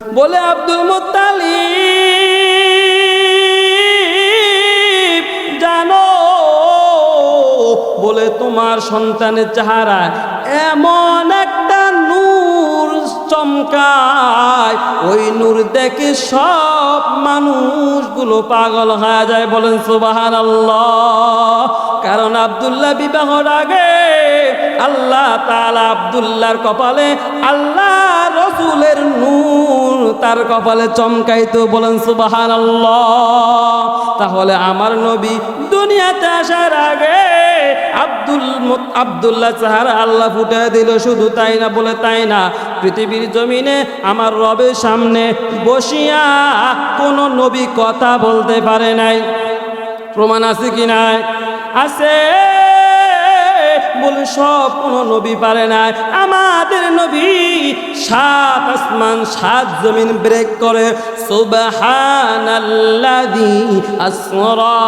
বলে Abdul Muttalib, জানো, বলে তোমার সন্তানের চেহারা এমন একটা নূর চমকায়। ওই নূর দেখে সব মানুষগুলো পাগল হয়ে যায়। বলেন সুবাহান কারণ আবদুল্লাহ বিবাহর আগে আল্লাহ তাআলা আবদুল্লাহর কপালে আল্লাহ রসুলের নূর তার কপালে চমকাইতো বলেন সুবাহান তাহলে আমার নবী দুনিয়াতে আসার আগে আব্দুল আব্দুল্লাহ চাহারা আল্লাহ ফুটে দিল, শুধু তাই না বলে তাই না, পৃথিবীর জমিনে আমার রবের সামনে বসিয়া কোনো নবী কথা বলতে পারে নাই। প্রমাণ আছে কি নাই? আছে। বলে সব কোনো নবী পারে না আমাদের নবী সাত আসমান, সাত জমিন ব্রেক করে, সুবহানাল্লাযী আসরা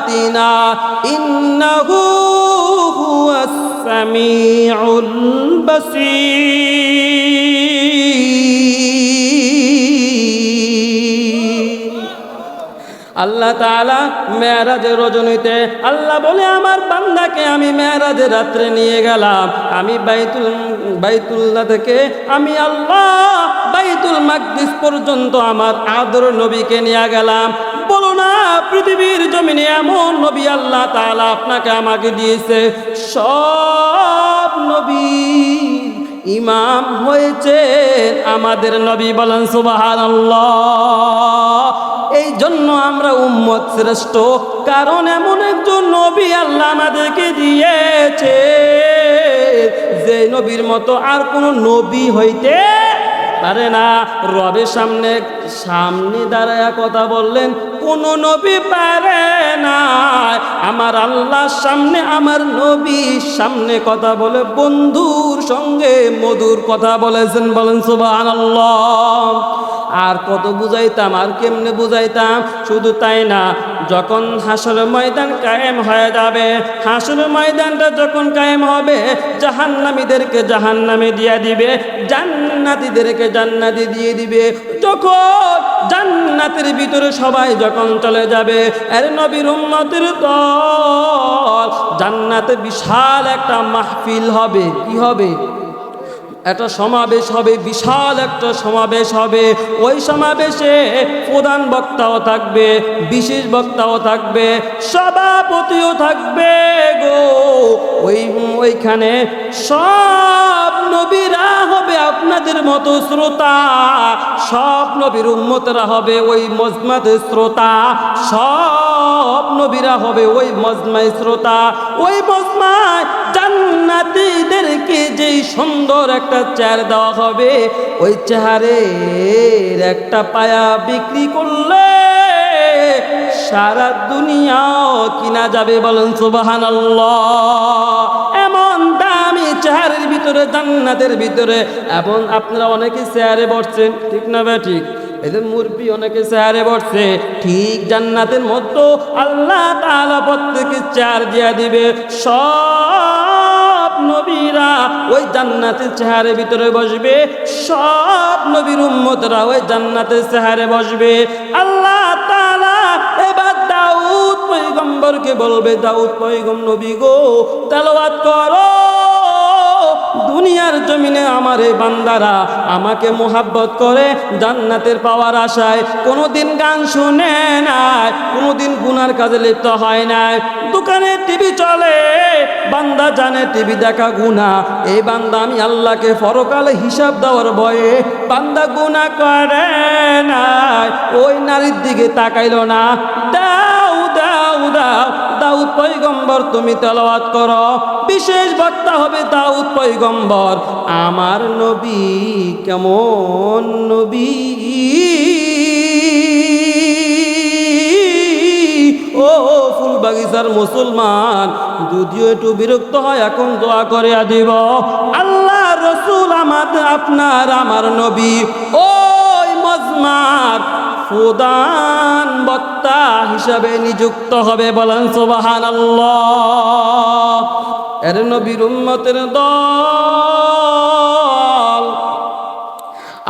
আয়াতিনা, ইন্নাহু হুয়াস সামিউল বাসীর। আল্লাহ তাআলা মেয়ারাজের রজনীতে, আল্লাহ বলে, আমার বান্দাকে আমি মেয়ারাজের রাত্রে নিয়ে গেলাম। আমি বাইতুল, বাইতুল্লাহ থেকে, আমি আল্লাহ বাইতুল মাকদিস পর্যন্ত আমার আদর নবীকে নিয়ে গেলাম। পৃথিবীর জমিনে এমন নবী আল্লাহ তালা আপনাকে আমাকে দিয়েছে। সব নবী ইমাম হয়েছে আমাদের নবী বলেন, সুবহানাল্লাহ। এই জন্য আমরা উম্মত শ্রেষ্ঠ, কারণ এমন একজন নবী আল্লাহ আমাদেরকে দিয়েছে যে নবীর মতো আর কোনো নবী হইতে পারে না। রবের সামনে সামনে দাঁড়ায়া কথা বললেন কোন নবী পারে না আমার আল্লাহর সামনে, আমার নবীর সামনে কথা বলে বন্ধুর সঙ্গে মধুর কথা বলেছেন, বলেন সুবহানাল্লাহ। আর কত বুঝাইতাম, আর কেমনে বুঝাইতাম? শুধু তাই না, যখন হাসর ময়দান কায়েম হয়ে যাবে, হাসর ময়দানটা যখন কায়েম হবে, জাহান্নামীদেরকে জাহান্নামে দিয়ে দিবে, জান্নাতীদেরকে জান্নাতি দিয়ে দিবে। যখন জান্নাতের ভিতরে সবাই যখন চলে যাবে, এর নবীর উম্মতের দল জান্নাতে বিশাল একটা মাহফিল হবে। কি হবে? একটা সমাবেশ হবে, বিশাল একটা সমাবেশ হবে। ওই সমাবেশে প্রধান বক্তাও থাকবে, বিশেষ বক্তাও থাকবে, সভাপতিও থাকবে গো। ওই, ওইখানে সব নবীরা হবে আপনাদের মতো শ্রোতা, সব নবীর উম্মতরা হবে ওই মজমাদের শ্রোতা, সব নবীরা হবে ওই মজমায় শ্রোতা, ওই মজমায় জান্নাতীদেরকে যেই সুন্দর একটা চেয়ার দেওয়া হবে, ওই চেহারের একটা পায়া বিক্রি করলে সারা দুনিয়াও কিনা যাবে বলেন সুবাহান এমন দামি চেহারের ভিতরে, জান্নাতের ভিতরে এবং আপনারা অনেকে চেয়ারে বসছেন, ঠিক না ভাই ঠিক? এদের মুরবি অনেকে চেয়ারে বসছে, ঠিক জান্নাতের মতো আল্লাহ তাআলা প্রত্যেকে চেয়ার দিয়া দিবে। সব নবীরা ওই জান্নাতের চেহারে ভিতরে বসবে, সব নবীর উম্মতরা ওই জান্নাতের চেহারে বসবে। আল্লাহ তাআলা এবার দাউদ পয়গম্বরকে বলবে, দাউদ পয়গম নবী গো, তেলাওয়াত করো। দুনিয়ার জমিনে আমার এই বান্দারা আমাকে মোহাব্বত করে জান্নাতের পাওয়ার আশায় কোনোদিন গান শুনে নাই, কোনোদিন গুনার কাজে লিপ্ত হয় নাই। দোকানে টিভি চলে, বান্দা জানে টিভি দেখা গুনা এই বান্দা আমি আল্লাহকে পরকালে হিসাব দেওয়ার ভয়ে বান্দা গুনা করে নাই। ওই নারীর দিকে তাকাইল না। দাও দাও দাও দাউদ পৈগম্বর তুমি তেলাওয়াত করো। বিশেষ বক্তা হবে দাউদ পৈগম্বর আমার নবী কেমন নবী? ও ফুল বাগিচার মুসলমান, যদিও একটু বিরক্ত হয়, এখন দোয়া করে দিব। আল্লাহ রসুল আমাদের আপনার, আমার নবী। ওই মজমার প্রধান বক্তা হিসাবে নিযুক্ত হবে বলেন সোবাহান এর নবীর উম্মতের দল।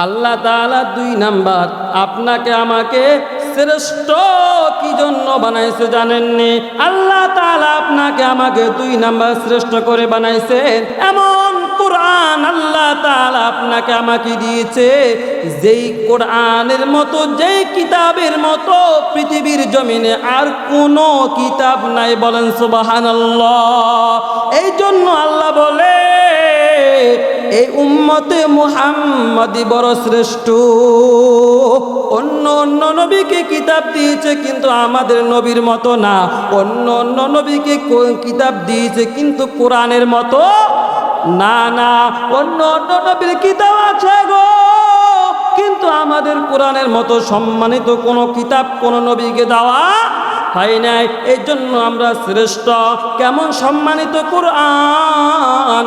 আল্লাহ তাআলা দুই নাম্বার, আপনাকে আমাকে শ্রেষ্ঠ কি জন্য বানাইছে জানেননি? আল্লাহ তাআলা আপনাকে আমাকে দুই নাম্বার শ্রেষ্ঠ করে বানাইছেন এমন কোরআন আল্লাহ তাআলা আপনাকে আমাকে দিয়েছে, যেই কোরআনের মতো, যেই কিতাবের মতো পৃথিবীর জমিনে আর কোনো কিতাব নাই বলেন সুবহানাল্লাহ। এই জন্য আল্লাহ বলে এই উম্মতে মুহাম্মাদি বড় শ্রেষ্ঠ। অন্য অন্য নবীকে কিতাব দিয়েছে কিন্তু আমাদের নবীর মতো না। অন্য অন্য নবীকে কিতাব দিয়েছে কিন্তু কোরআনের মতো না না। অন্য অন্য নবীর কিতাব আছে গো। কিন্তু আমাদের কোরআনের মতো সম্মানিত কোনো কিতাব কোনো নবীকে দেওয়া হয় নাই। এই জন্য আমরা শ্রেষ্ঠ। কেমন সম্মানিত কোরআন?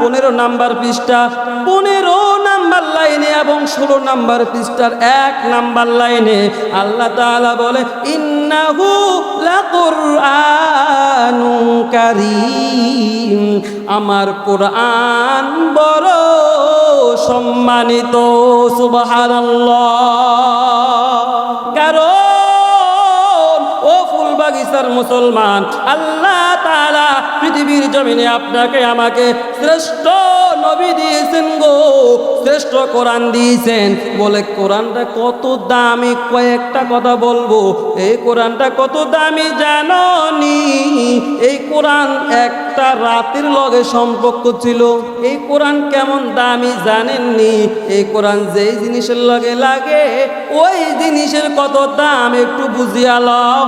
পনেরো নাম্বার পৃষ্ঠা, পনেরো নাম্বার লাইনে এবং ষোলো নাম্বার পৃষ্ঠার এক নাম্বার লাইনে আল্লাহ তাআলা বলে, ইন্নাহু কারীম। আমার কোরআন বড় সম্মানিত, সুবহানাল্লাহ। কারণ বাগিচার মুসলমান আল্লাহ তালা পৃথিবীর জমিনে আপনাকে আমাকে শ্রেষ্ঠ নবী দিয়েছেন গো, শ্রেষ্ঠ কোরআন দিয়েছেন। বলে কোরআনটা কত দামি, কয়েকটা কথা বলব। এই কোরআনটা কত দামি জানো নি এই কোরআন একটা রাতের লগে সম্পর্ক ছিল। এই কোরআন কেমন দামি জানেননি? এই কোরআন যেই জিনিসের লগে লাগে, ওই জিনিসের কত দাম একটু বুঝিয়া লও।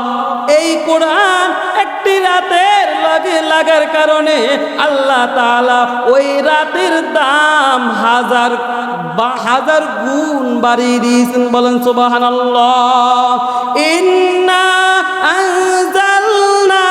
এই কোরআন একটি রাতের লগে লাগার কারণে আল্লাহ তালা ওই রাতের দাম হাজার বা হাজার গুণ বাড়িয়ে দিয়েছেন। বলেন, সুবহানাল্লাহ। ইন্না আনজালনাহু